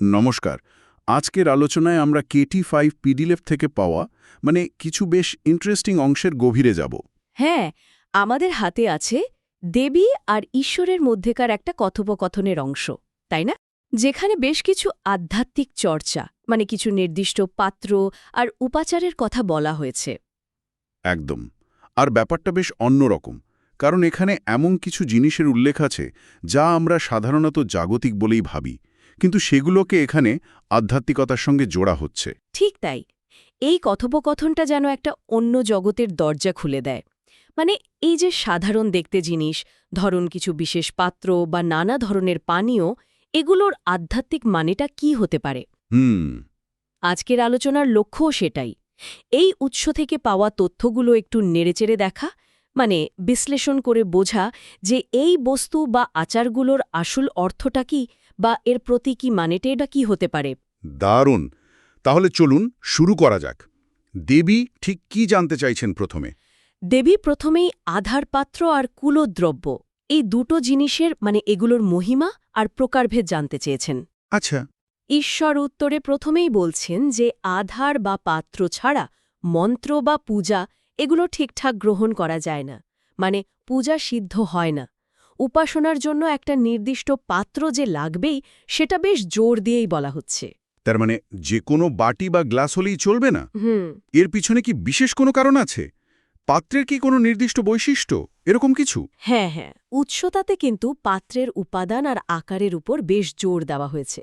নমস্কার। আজকের আলোচনায় আমরা কেটি ফাইভ পিডিলেফ থেকে পাওয়া মানে কিছু বেশ ইন্টারেস্টিং অংশের গভীরে যাব। হ্যাঁ আমাদের হাতে আছে দেবী আর ঈশ্বরের মধ্যেকার একটা কথোপকথনের অংশ তাই না? যেখানে বেশ কিছু আধ্যাত্মিক চর্চা মানে কিছু নির্দিষ্ট পাত্র আর উপাচারের কথা বলা হয়েছে। একদম। আর ব্যাপারটা বেশ অন্যরকম কারণ এখানে এমন কিছু জিনিসের উল্লেখ আছে যা আমরা সাধারণত জাগতিক বলেই ভাবি। কিন্তু সেগুলোকে এখানে আধ্যাত্মিকতার সঙ্গে জোড়া হচ্ছে। ঠিক তাই। এই কথোপকথনটা যেন একটা অন্য জগতের দরজা খুলে দেয়। মানে এই যে সাধারণ দেখতে জিনিস ধরুন কিছু বিশেষ পাত্র বা নানা ধরনের পানীয় এগুলোর আধ্যাত্মিক মানেটা কি হতে পারে? হুম। আজকের আলোচনার লক্ষ্যও সেটাই। এই উৎস থেকে পাওয়া তথ্যগুলো একটু নেড়েচেড়ে দেখা মানে বিশ্লেষণ করে বোঝা যে এই বস্তু বা আচারগুলোর আসল অর্থটা কি বা এর প্রতি কি মানেটা এটা কি হতে পারে? দারুণ! তাহলে চলুন শুরু করা যাক। দেবী ঠিক কি জানতে চাইছেন প্রথমে? দেবী প্রথমেই আধার পাত্র আর কুলোদ্রব্য এই দুটো জিনিসের মানে এগুলোর মহিমা আর প্রকারভেদ জানতে চেয়েছেন। আচ্ছা। ঈশ্বর উত্তরে প্রথমেই বলছেন যে আধার বা পাত্র ছাড়া মন্ত্র বা পূজা এগুলো ঠিকঠাক গ্রহণ করা যায় না মানে পূজা সিদ্ধ হয় না। উপাসনার জন্য একটা নির্দিষ্ট পাত্র যে লাগবেই সেটা বেশ জোর দিয়েই বলা হচ্ছে। তার মানে যে কোনো বাটি বা গ্লাস হলেই চলবে না? হুম। এর পিছনে কি বিশেষ কোনো কারণ আছে? পাত্রের কি কোনো নির্দিষ্ট বৈশিষ্ট্য? এরকম কিছু? হ্যাঁ হ্যাঁ। উৎসতাতে কিন্তু পাত্রের উপাদান আর আকারের উপর বেশ জোর দেওয়া হয়েছে।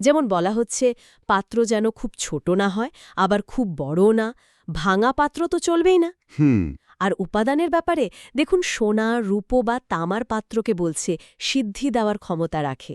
যেমন বলা হচ্ছে পাত্র যেন খুব ছোট না হয় আবার খুব বড় না। ভাঙা পাত্র তো চলবেই না। হুম। আর উপাদানের ব্যাপারে দেখুন সোনা রূপো বা তামার পাত্রকে বলছে সিদ্ধি দেওয়ার ক্ষমতা রাখে।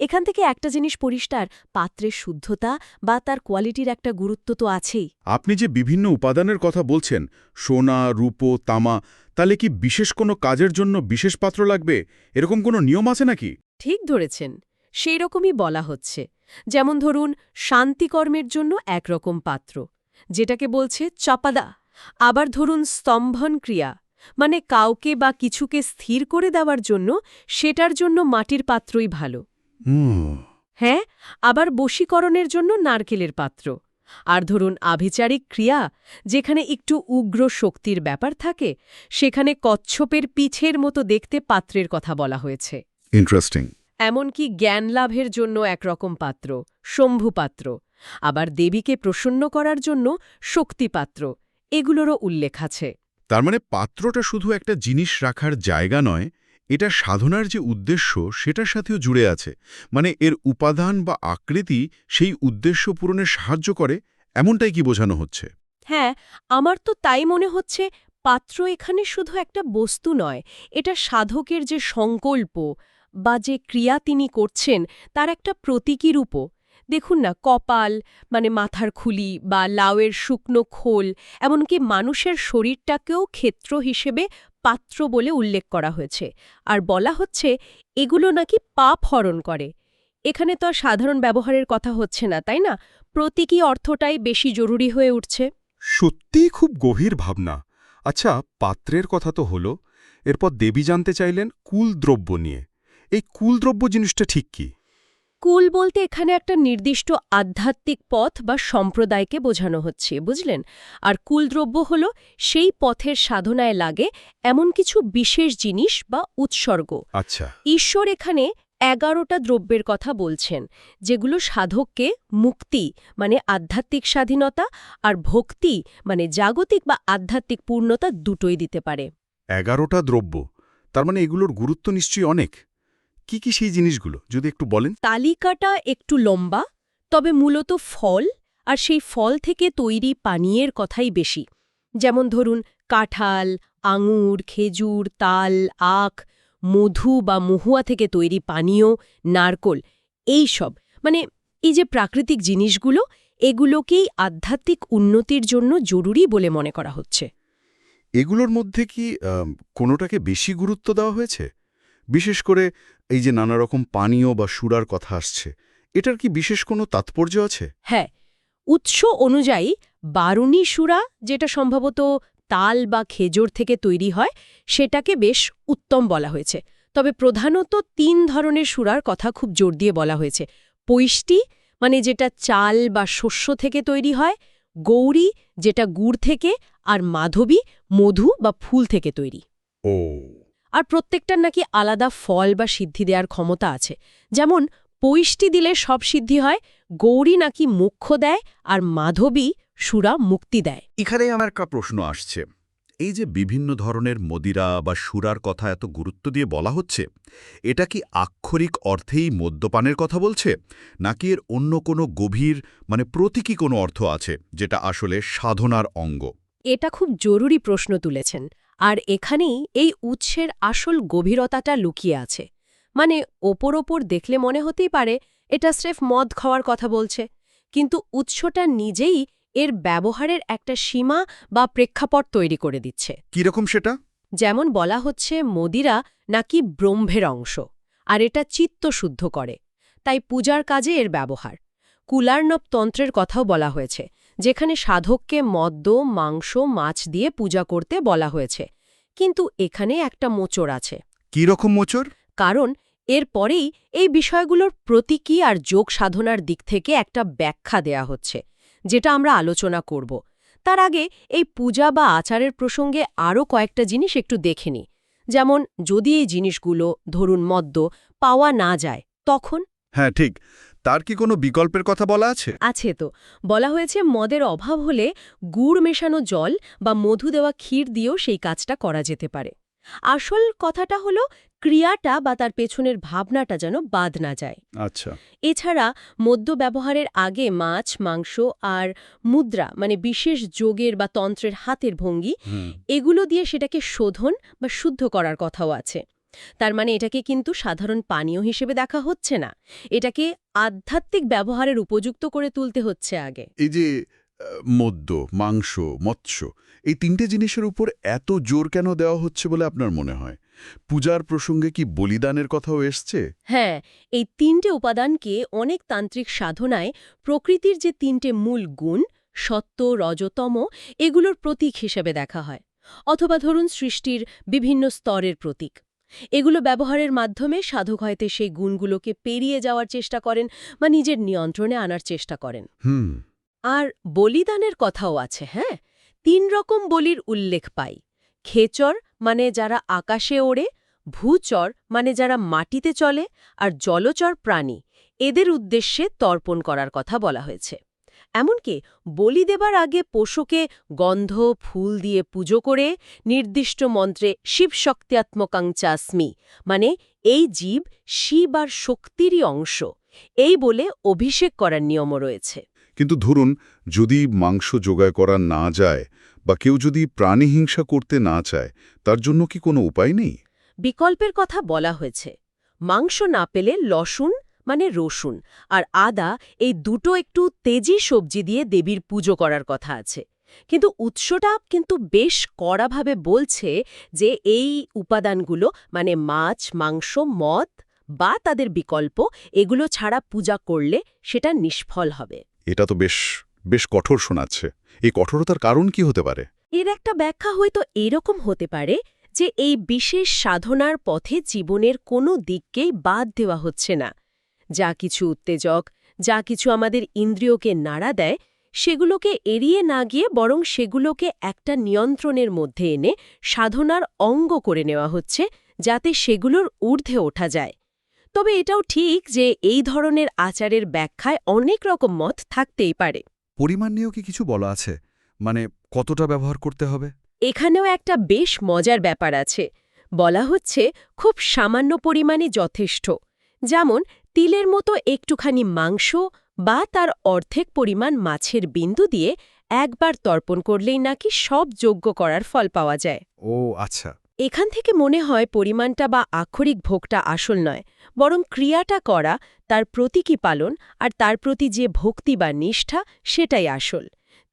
এখান থেকে একটা জিনিস পরিষ্কার পাত্রের শুদ্ধতা বা তার কোয়ালিটির একটা গুরুত্ব তো আছেই। আপনি যে বিভিন্ন উপাদানের কথা বলছেন সোনা রূপো তামা তাহলে কি বিশেষ কোনো কাজের জন্য বিশেষ পাত্র লাগবে? এরকম কোনো নিয়ম আছে নাকি? ঠিক ধরেছেন। সেই রকমই বলা হচ্ছে। যেমন ধরুন শান্তিকর্মের জন্য একরকম পাত্র যেটাকে বলছে চপাদা। আবার ধরুন স্তম্ভন ক্রিয়া মানে কাউকে বা কিছুকে স্থির করে দেওয়ার জন্য সেটার জন্য মাটির পাত্রই ভালো। হ্যাঁ আবার বশীকরণের জন্য নারকেলের পাত্র। আর ধরুন আভিচারিক ক্রিয়া যেখানে একটু উগ্র শক্তির ব্যাপার থাকে সেখানে কচ্ছপের পিছের মতো দেখতে পাত্রের কথা বলা হয়েছে। ইন্টারেস্টিং। এমনকি জ্ঞান লাভের জন্য একরকম পাত্র শম্ভু পাত্র আবার দেবীকে প্রসন্ন করার জন্য শক্তিপাত্র এগুলোরও উল্লেখ আছে। তার মানে পাত্রটা শুধু একটা জিনিস রাখার জায়গা নয় এটা সাধনার যে উদ্দেশ্য সেটার সাথেও জুড়ে আছে। মানে এর উপাদান বা আকৃতি সেই উদ্দেশ্য পূরণে সাহায্য করে এমনটাই কি বোঝানো হচ্ছে? হ্যাঁ আমার তো তাই মনে হচ্ছে পাত্র এখানে শুধু একটা বস্তু নয় এটা সাধকের যে সংকল্প বা যে ক্রিয়া তিনি করছেন তার একটা প্রতীকী রূপও। দেখুন না, কপাল মানে মাথার খুলি বা লাউয়ের শুকনো খোল, এমনকি মানুষের শরীরটাকেও ক্ষেত্র হিসেবে পাত্র বলে উল্লেখ করা হয়েছে। আর বলা হচ্ছে, এগুলো নাকি পাপ হরণ করে। এখানে তো আর সাধারণ ব্যবহারের কথা হচ্ছে না, তাই না? প্রতীকী অর্থটাই বেশি জরুরি হয়ে উঠছে। সত্যিই খুব গভীর ভাবনা। আচ্ছা পাত্রের কথা তো হলো। এরপর দেবী জানতে চাইলেন কুলদ্রব্য নিয়ে। এই কুলদ্রব্য জিনিসটা ঠিক কি? কুল বলতে এখানে একটা নির্দিষ্ট আধ্যাত্মিক পথ বা সম্প্রদায়কে বোঝানো হচ্ছে বুঝলেন? আর কুলদ্রব্য হল সেই পথের সাধনায় লাগে এমন কিছু বিশেষ জিনিস বা উৎসর্গ। আচ্ছা। ঈশ্বর এখানে এগারোটা দ্রব্যের কথা বলছেন যেগুলো সাধককে মুক্তি মানে আধ্যাত্মিক স্বাধীনতা আর ভক্তি মানে জাগতিক বা আধ্যাত্মিক পূর্ণতা দুটোই দিতে পারে। এগারোটা দ্রব্য তার মানে এগুলোর গুরুত্ব নিশ্চয়ই অনেক। কি কি সেই জিনিসগুলো? যদি একটু বলেন। তালিকাটা একটু লম্বা তবে মূলত ফল আর সেই ফল থেকে তৈরি পানীয়ের কথাই বেশি। যেমন ধরুন কাঁঠাল আঙুর খেজুর তাল আখ মধু বা মহুয়া থেকে তৈরি পানীয় নারকোল এই সব মানে এই যে প্রাকৃতিক জিনিসগুলো এগুলোকেই আধ্যাত্মিক উন্নতির জন্য জরুরি বলে মনে করা হচ্ছে। এগুলোর মধ্যে কি কোনোটাকে বেশি গুরুত্ব দেওয়া হয়েছে? বিশেষ করে এই যে নানা রকম পানীয় বা সুরার কথা আসছে এটার কি বিশেষ কোনো তাৎপর্য আছে? হ্যাঁ উৎস অনুযায়ী বারুণী সুরা যেটা সম্ভবত তাল বা খেজুর থেকে তৈরি হয় সেটাকে বেশ উত্তম বলা হয়েছে। তবে প্রধানত তিন ধরনের সুরার কথা খুব জোর দিয়ে বলা হয়েছে। পৈষ্টি মানে যেটা চাল বা শস্য থেকে তৈরি হয় গৌরী যেটা গুড় থেকে আর মাধবী মধু বা ফুল থেকে তৈরি। ও। প্রত্যেকটার নাকি আলাদা ফল বা সিদ্ধি দেওয়ার ক্ষমতা আছে। যেমন পৈষ্টি দিলে সব সিদ্ধি হয় গৌরী নাকি মুখ্য দেয় আর মাধবী সুরা মুক্তি দেয়। এখানে আমার একটা প্রশ্ন আসছে। এই যে বিভিন্ন ধরনের মদিরা বা সুরার কথা এত গুরুত্ব দিয়ে বলা হচ্ছে এটা কি আক্ষরিক অর্থেই মদ্যপানের কথা বলছে? নাকি এর অন্য কোনো গভীর মানে প্রতীকী কোনো অর্থ আছে যেটা আসলে সাধনার অঙ্গ? এটা খুব জরুরি প্রশ্ন তুলেছেন। আর এখানেই এই উৎসের আসল গভীরতাটা লুকিয়ে আছে। মানে ওপর ওপর দেখলে মনে হতেই পারে এটা স্রেফ মদ খাওয়ার কথা বলছে। কিন্তু উৎসটা নিজেই এর ব্যবহারের একটা সীমা বা প্রেক্ষাপট তৈরি করে দিচ্ছে। কীরকম সেটা? যেমন বলা হচ্ছে মদিরা নাকি ব্রহ্মের অংশ আর এটা চিত্ত শুদ্ধ করে। তাই পূজার কাজে এর ব্যবহার। কুলার্নব তন্ত্রের কথাও বলা হয়েছে। যেখানে সাধককে মদ্য মাংস মাছ দিয়ে পূজা করতে বলা হয়েছে। কিন্তু এখানে একটা মোচর আছে। কী রকম মোচর কারণ এর পরেই এই বিষয়গুলোর প্রতীকী আর যোগ সাধনার দিক থেকে একটা ব্যাখ্যা দেয়া হচ্ছে যেটা আমরা আলোচনা করব। তার আগে এই পূজা বা আচারের প্রসঙ্গে আরও কয়েকটা জিনিস একটু দেখে নিই। যেমন যদি এই জিনিসগুলো ধরুন মদ্য পাওয়া না যায় তখন? হ্যাঁ ঠিক। তার কি কোনো বিকল্পের কথা বলা আছে? আছে তো। বলা হয়েছে মদের অভাব হলে গুড় মেশানো জল বা মধু দেওয়া ক্ষীর দিয়েও সেই কাজটা করা যেতে পারে। আসল কথাটা হলো ক্রিয়াটা বা তার পেছনের ভাবনাটা যেন বাদ না যায়। আচ্ছা। এছাড়া মদ্য ব্যবহারের আগে মাছ মাংস আর মুদ্রা মানে বিশেষ যোগের বা তন্ত্রের হাতের ভঙ্গি এগুলো দিয়ে সেটাকে শোধন বা শুদ্ধ করার কথাও আছে। তার মানে এটাকে কিন্তু সাধারণ পানীয় হিসেবে দেখা হচ্ছে না। এটাকে আধ্যাত্মিক ব্যবহারের উপযুক্ত করে তুলতে হচ্ছে আগে। এই যে মদ্য মাংস মৎস্য এই তিনটে জিনিসের উপর এত জোর কেন দেওয়া হচ্ছে বলে আপনার মনে হয়? পূজার প্রসঙ্গে কি বলিদানের কথাও এসছে? হ্যাঁ এই তিনটে উপাদানকে অনেক তান্ত্রিক সাধনায় প্রকৃতির যে তিনটে মূল গুণ সত্য রজতম এগুলোর প্রতীক হিসেবে দেখা হয়। অথবা ধরুন সৃষ্টির বিভিন্ন স্তরের প্রতীক। এগুলো ব্যবহারের মাধ্যমে সাধক হয়তো সেই গুণগুলোকে পেরিয়ে যাওয়ার চেষ্টা করেন বা নিজের নিয়ন্ত্রণে আনার চেষ্টা করেন। আর বলিদানের কথাও আছে হ্যাঁ? তিন রকম বলির উল্লেখ পাই। খেচর মানে যারা আকাশে ওড়ে ভূচর মানে যারা মাটিতে চলে আর জলচর প্রাণী। এদের উদ্দেশ্যে তর্পণ করার কথা বলা হয়েছে। এমনকি বলি দেবার আগে পশুকে গন্ধ ফুল দিয়ে পুজো করে নির্দিষ্ট মন্ত্রে শিব শক্তিয়াত্মকাংচাস্মি মানে এই জীব শিব আর শক্তিরই অংশ। এই বলে অভিষেক করার নিয়মও রয়েছে। কিন্তু ধরুন যদি মাংস জোগাড় করা না যায় বা কেউ যদি প্রাণী হিংসা করতে না চায় তার জন্য কি কোনো উপায় নেই? বিকল্পের কথা বলা হয়েছে। মাংস না পেলে লসুন মানে রসুন আর আদা এই দুটো একটু তেজি সবজি দিয়ে দেবীর পুজো করার কথা আছে। কিন্তু উৎসটা কিন্তু বেশ কড়াভাবে বলছে যে এই উপাদানগুলো মানে মাছ মাংস মদ বা তাদের বিকল্প এগুলো ছাড়া পূজা করলে সেটা নিষ্ফল হবে। এটা তো বেশ বেশ কঠোর শোনাচ্ছে। এই কঠোরতার কারণ কি হতে পারে? এর একটা ব্যাখ্যা হয়তো এরকম হতে পারে যে এই বিশেষ সাধনার পথে জীবনের কোনো দিককেই বাদ দেওয়া হচ্ছে না। যা কিছু উত্তেজক যা কিছু আমাদের ইন্দ্রিয়কে নাড়া দেয় সেগুলোকে এড়িয়ে না গিয়ে বরং সেগুলোকে একটা নিয়ন্ত্রণের মধ্যে এনে সাধনার অঙ্গ করে নেওয়া হচ্ছে যাতে সেগুলোর ঊর্ধ্বে ওঠা যায়। তবে এটাও ঠিক যে এই ধরনের আচারের ব্যাখ্যায় অনেক রকম মত থাকতেই পারে। পরিমাণ নিয়েও কি কিছু বলা আছে? মানে কতটা ব্যবহার করতে হবে? এখানেও একটা বেশ মজার ব্যাপার আছে। বলা হচ্ছে খুব সামান্য পরিমাণে যথেষ্ট। যেমন তিলের মতো একটুখানি মাংস বা তার অর্ধেক পরিমাণ মাছের বিন্দু দিয়ে একবার তর্পণ করলেই নাকি সব যোগ্য করার ফল পাওয়া যায়। ও আচ্ছা। এখান থেকে মনে হয় পরিমাণটা বা আক্ষরিক ভোগটা আসল নয় বরং ক্রিয়াটা করা তার প্রতীকী পালন আর তার প্রতি যে ভক্তি বা নিষ্ঠা সেটাই আসল।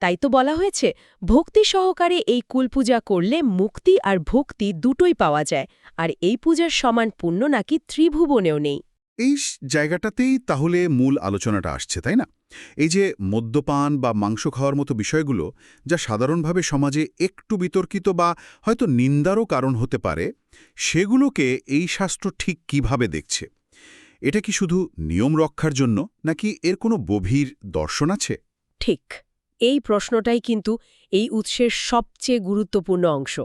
তাই তো বলা হয়েছে ভক্তি সহকারে এই কুলপূজা করলে মুক্তি আর ভক্তি দুটোই পাওয়া যায় আর এই পূজার সমান পুণ্য নাকি ত্রিভুবনেও নেই। এই জায়গাটাতেই তাহলে মূল আলোচনাটা আসছে, তাই না? এই যে মদ্যপান বা মাংস খাওয়ার মতো বিষয়গুলো, যা সাধারণভাবে সমাজে একটু বিতর্কিত বা হয়তো নিন্দারও কারণ হতে পারে, সেগুলোকে এই শাস্ত্র ঠিক কীভাবে দেখছে? এটা কি শুধু নিয়ম রক্ষার জন্য, নাকি এর কোনো গভীর দর্শন আছে? ঠিক। এই প্রশ্নটাই কিন্তু এই উৎসের সবচেয়ে গুরুত্বপূর্ণ অংশ।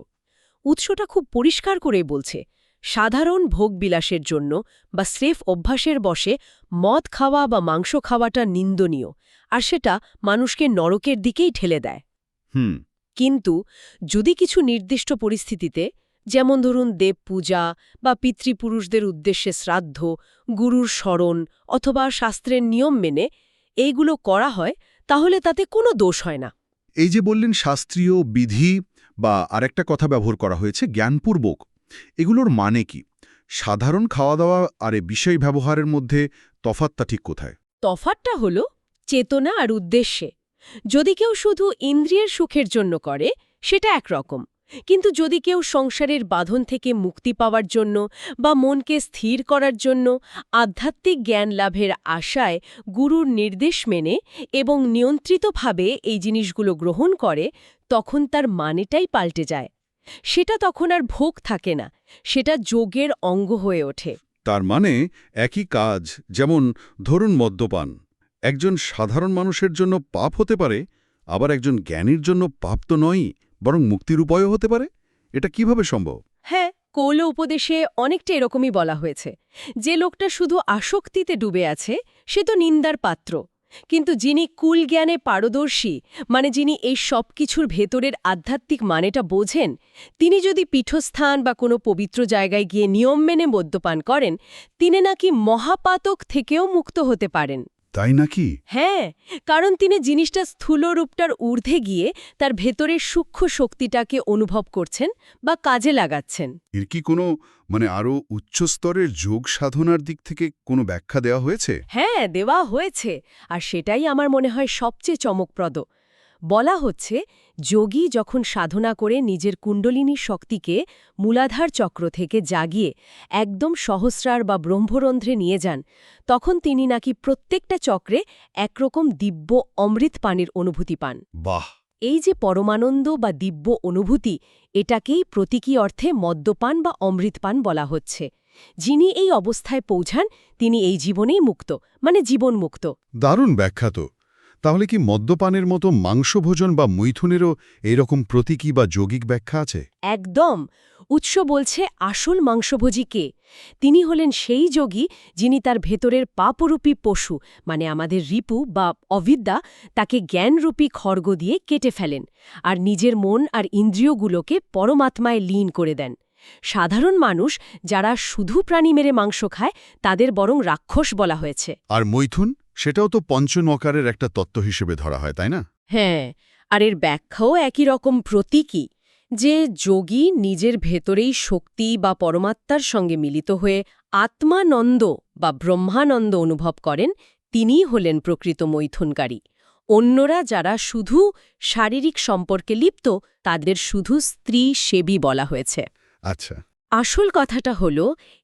উৎসটা খুব পরিষ্কার করেই বলছে সাধারণ ভোগবিলাসের জন্য বা স্রেফ অভ্যাসের বসে মদ খাওয়া বা মাংস খাওয়াটা নিন্দনীয় আর সেটা মানুষকে নরকের দিকেই ঠেলে দেয়। হুম। কিন্তু যদি কিছু নির্দিষ্ট পরিস্থিতিতে যেমন ধরুন দেব পূজা বা পিতৃপুরুষদের উদ্দেশ্যে শ্রাদ্ধ গুরুর স্মরণ অথবা শাস্ত্রের নিয়ম মেনে এইগুলো করা হয় তাহলে তাতে কোনো দোষ হয় না। এই যে বললেন শাস্ত্রীয় বিধি বা আরেকটা কথা ব্যবহার করা হয়েছে জ্ঞানপূর্বক। এগুলোর মানে কি? সাধারণ খাওয়া দাওয়া আর বিষয় ব্যবহারের মধ্যে তফাতটা ঠিক কোথায়? তফাতটা হল চেতনা আর উদ্দেশ্যে। যদি কেউ শুধু ইন্দ্রিয়ের সুখের জন্য করে, সেটা একরকম। কিন্তু যদি কেউ সংসারের বাঁধন থেকে মুক্তি পাওয়ার জন্য বা মনকে স্থির করার জন্য আধ্যাত্মিক জ্ঞান লাভের আশায় গুরুর নির্দেশ মেনে এবং নিয়ন্ত্রিতভাবে এই জিনিসগুলো গ্রহণ করে, তখন তার মানেটাই পাল্টে যায়। সেটা তখন আর ভোগ থাকে না সেটা যোগের অঙ্গ হয়ে ওঠে। তার মানে একই কাজ যেমন ধরুন মদ্যপান একজন সাধারণ মানুষের জন্য পাপ হতে পারে আবার একজন জ্ঞানীর জন্য পাপ তো নয়ই বরং মুক্তির উপায়ও হতে পারে? এটা কীভাবে সম্ভব? হ্যাঁ কৌল উপদেশে অনেকটা এরকমই বলা হয়েছে। যে লোকটা শুধু আসক্তিতে ডুবে আছে সে তো নিন্দার পাত্র। কিন্তু যিনি কুল জ্ঞানে পারদর্শী মানে যিনি এই সব কিছুর ভেতরের আধ্যাত্মিক মানেটা বোঝেন, তিনি যদি পীঠস্থান বা কোনো পবিত্র জায়গায় গিয়ে নিয়ম মেনে মদ্যপান করেন, তিনি নাকি মহাপাতক থেকেও মুক্ত হতে পারেন। তাই নাকি? হ্যাঁ কারণ তিনি জিনিসটা স্থূল রূপটার ঊর্ধ্বে গিয়ে তার ভেতরের সূক্ষ্ম শক্তিটাকে অনুভব করছেন বা কাজে লাগাচ্ছেন। এর কি কোনো মানে আরও উচ্চস্তরের যোগ সাধনার দিক থেকে কোনো ব্যাখ্যা দেওয়া হয়েছে? হ্যাঁ দেওয়া হয়েছে। আর সেটাই আমার মনে হয় সবচেয়ে চমকপ্রদ। বলা হচ্ছে যোগী যখন সাধনা করে নিজের কুণ্ডলিনী শক্তিকে মূলাধার চক্র থেকে জাগিয়ে একদম সহস্রার বা ব্রহ্মরন্ধ্রে নিয়ে যান তখন তিনি নাকি প্রত্যেকটা চক্রে একরকম দিব্য অমৃত পানির অনুভূতি পান। বাহ! এই যে পরমানন্দ বা দিব্য অনুভূতি এটাকেই প্রতীকী অর্থে মদ্যপান বা অমৃতপান বলা হচ্ছে। যিনি এই অবস্থায় পৌঁছান তিনি এই জীবনেই মুক্ত মানে জীবন মুক্ত দারুণ ব্যাখ্যা তো তাহলে কি মদ্যপানের মতো মাংসভোজন বা মৈথুনেরও এরকম প্রতীকী বা যৌগিক ব্যাখ্যা আছে? একদম। উৎস বলছে আসল মাংসভোজী কে। তিনি হলেন সেই যোগী যিনি তার ভেতরের পাপরূপী পশু মানে আমাদের রিপু বা অবিদ্যা তাকে জ্ঞানরূপী খর্গ দিয়ে কেটে ফেলেন আর নিজের মন আর ইন্দ্রিয়গুলোকে পরমাত্মায় লীন করে দেন। সাধারণ মানুষ যারা শুধু প্রাণী মেরে মাংস খায় তাদের বরং রাক্ষস বলা হয়েছে। আর মৈথুন? সেটাও তো পঞ্চনকারের একটা তত্ত্ব হিসেবে ধরা হয় তাই না? হ্যাঁ আর এর ব্যাখ্যাও একই রকম প্রতীকী যে যোগী নিজের ভেতরেই শক্তি বা পরমাত্মার সঙ্গে মিলিত হয়ে আত্মানন্দ বা ব্রহ্মানন্দ অনুভব করেন তিনিই হলেন প্রকৃত মৈথুনকারী। অন্যরা যারা শুধু শারীরিক সম্পর্কে লিপ্ত তাদের শুধু স্ত্রী সেবী বলা হয়েছে। আচ্ছা। আসল কথাটা হল,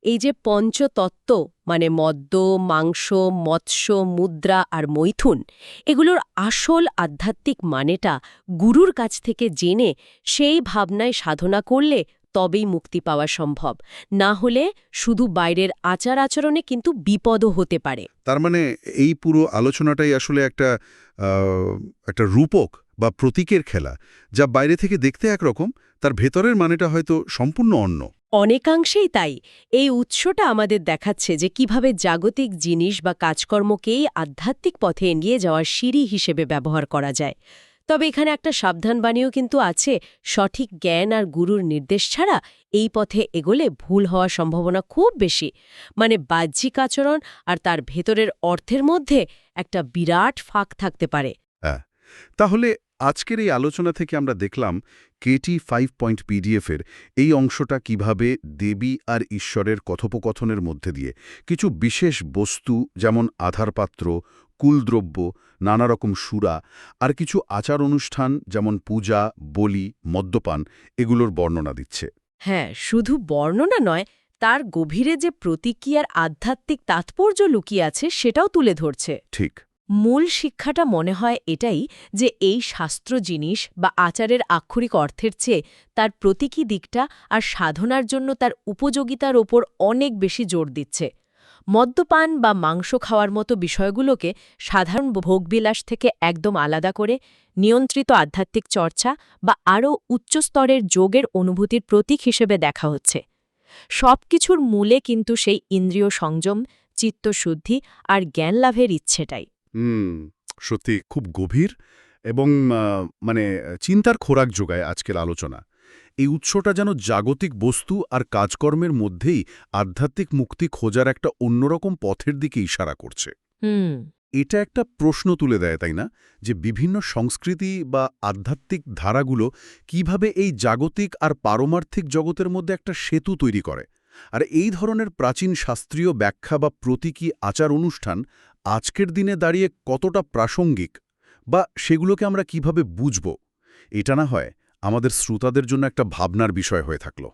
এই যে পঞ্চতত্ত্ব মানে মদ্য, মাংস, মৎস্য, মুদ্রা আর মৈথুন, এগুলোর আসল আধ্যাত্মিক মানেটা গুরুর কাছ থেকে জেনে সেই ভাবনায় সাধনা করলে তবেই মুক্তি পাওয়া সম্ভব। না হলে শুধু বাইরের আচার আচরণে কিন্তু বিপদও হতে পারে। তার মানে এই পুরো আলোচনাটাই আসলে একটা একটা রূপক বা প্রতীকের খেলা, যা বাইরে থেকে দেখতে একরকম, তার ভেতরের মানেটা হয়তো সম্পূর্ণ অন্য। অনেকাংশেই তাই। এই উৎসটা আমাদের দেখাচ্ছে যে কীভাবে জাগতিক জিনিস বা কাজকর্মকেই আধ্যাত্মিক পথে এগিয়ে যাওয়ার সিঁড়ি হিসেবে ব্যবহার করা যায়। তবে এখানে একটা সাবধানবাণীও কিন্তু আছে, সঠিক জ্ঞান আর গুরুর নির্দেশ ছাড়া এই পথে এগোলে ভুল হওয়ার সম্ভাবনা খুব বেশি। মানে বাহ্যিক আচরণ আর তার ভেতরের অর্থের মধ্যে একটা বিরাট ফাঁক থাকতে পারে। তাহলে আজকের এই আলোচনা থেকে আমরা দেখলাম কেটি ফাইভ পয়েন্ট পিডিএফের এই অংশটা কীভাবে দেবী আর ঈশ্বরের কথোপকথনের মধ্যে দিয়ে কিছু বিশেষ বস্তু যেমন আধারপাত্র কুলদ্রব্য নানা রকম সুরা আর কিছু আচার অনুষ্ঠান যেমন পূজা বলি মদ্যপান এগুলোর বর্ণনা দিচ্ছে। হ্যাঁ শুধু বর্ণনা নয় তার গভীরে যে প্রতিক্রিয়ার আধ্যাত্মিক তাৎপর্য লুকিয়ে আছে সেটাও তুলে ধরছে। ঠিক। মূল শিক্ষাটা মনে হয় এটাই যে এই শাস্ত্র জিনিস বা আচারের আক্ষরিক অর্থের চেয়ে তার প্রতীকী দিকটা আর সাধনার জন্য তার উপযোগিতার ওপর অনেক বেশি জোর দিচ্ছে। মদ্যপান বা মাংস খাওয়ার মতো বিষয়গুলোকে সাধারণ ভোগবিলাস থেকে একদম আলাদা করে, নিয়ন্ত্রিত আধ্যাত্মিক চর্চা বা আরও উচ্চস্তরের যোগের অনুভূতির প্রতীক হিসেবে দেখা হচ্ছে। সবকিছুর মূলে কিন্তু সেই ইন্দ্রিয় সংযম, চিত্তশুদ্ধি আর জ্ঞান লাভের ইচ্ছেটাই। হুম সত্যি খুব গভীর এবং মানে চিন্তার খোরাক যোগায় আজকের আলোচনা। এই উৎসটা যেন জাগতিক বস্তু আর কাজকর্মের মধ্যেই আধ্যাত্মিক মুক্তি খোঁজার একটা অন্যরকম পথের দিকে ইশারা করছে। এটা একটা প্রশ্ন তুলে দেয় তাই না? যে বিভিন্ন সংস্কৃতি বা আধ্যাত্মিক ধারাগুলো কীভাবে এই জাগতিক আর পারমার্থিক জগতের মধ্যে একটা সেতু তৈরি করে? আর এই ধরনের প্রাচীন শাস্ত্রীয় ব্যাখ্যা বা প্রতীকী আচার অনুষ্ঠান আজকের দিনে দাঁড়িয়ে কতটা প্রাসঙ্গিক বা সেগুলোকে আমরা কীভাবে বুঝব, এটা না হয় আমাদের শ্রোতাদের জন্য একটা ভাবনার বিষয় হয়ে থাকল।